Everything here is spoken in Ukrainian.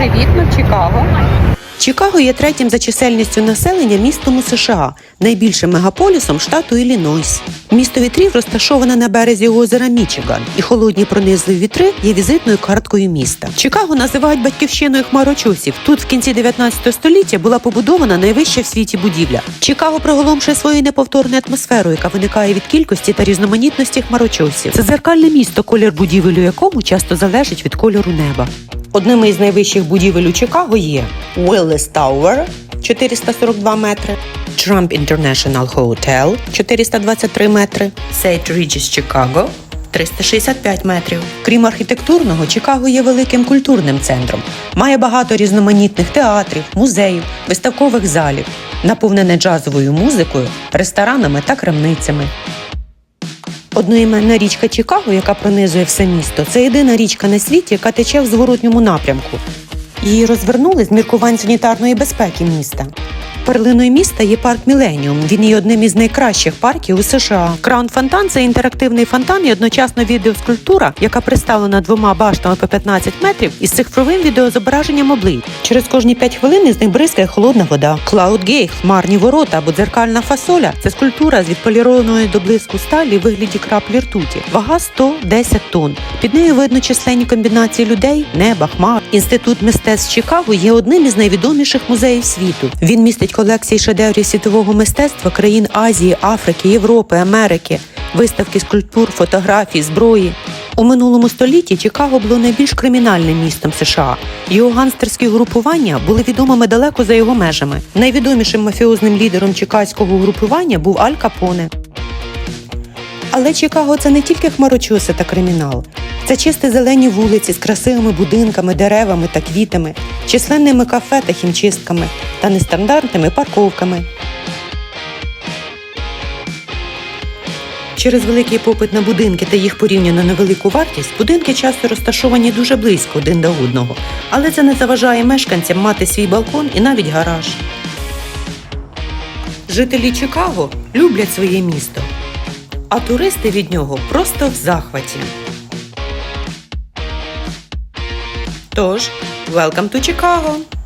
Привіт, ми в Чикаго. Чикаго є третім за чисельністю населення містом у США, найбільшим мегаполісом штату Іллінойс. Місто вітрів розташоване на березі озера Мічиган, і холодні пронизливі вітри є візитною карткою міста. Чикаго називають батьківщиною хмарочосів. Тут в кінці 19 століття була побудована найвища в світі будівля. Чикаго приголомшує своєю неповторною атмосферою, яка виникає від кількості та різноманітності хмарочосів. Це дзеркальне місто, колір будівель у якому часто залежить від кольору неба. Одними із найвищих будівель у Чикаго є Willis Tower 442 метри, Trump International Hotel 423 метри, St. Regis Chicago 365 метрів. Крім архітектурного, Чикаго є великим культурним центром. Має багато різноманітних театрів, музеїв, виставкових залів, наповнене джазовою музикою, ресторанами та крамницями. Одноіменна річка Чикаго, яка пронизує все місто, це єдина річка на світі, яка тече в зворотньому напрямку. Її розвернули з міркувань санітарної безпеки міста. Перлиною міста є парк Міленіум. Він є одним із найкращих парків у США. Краун Фонтан це інтерактивний фонтан і одночасно відеоскульптура, яка представлена двома баштами по 15 метрів із цифровим відеозображенням облич. Через кожні 5 хвилин із них бризкає холодна вода. Cloud Gate, хмарні ворота або дзеркальна фасоля це скульптура з відполірованої до блиску сталі в вигляді краплі ртуті. Вага 110 тонн. Під нею видно численні комбінації людей, неба, хмар. Інститут мистецтв Чикаго є одним із найвідоміших музеїв світу. Він містить колекції шедеврів світового мистецтва країн Азії, Африки, Європи, Америки, виставки скульптур, фотографій, зброї. У минулому столітті Чикаго було найбільш кримінальним містом США. Його гангстерські групування були відомими далеко за його межами. Найвідомішим мафіозним лідером чикаського групування був Аль Капоне. Але Чикаго це не тільки хмарочоси та кримінал. Це чисті зелені вулиці з красивими будинками, деревами та квітами, численними кафе та хімчистками та нестандартними парковками. Через великий попит на будинки та їх порівняно невелику вартість, будинки часто розташовані дуже близько один до одного, але це не заважає мешканцям мати свій балкон і навіть гараж. Жителі Чикаго люблять своє місто, а туристи від нього просто в захваті. Тож, welcome to Chicago!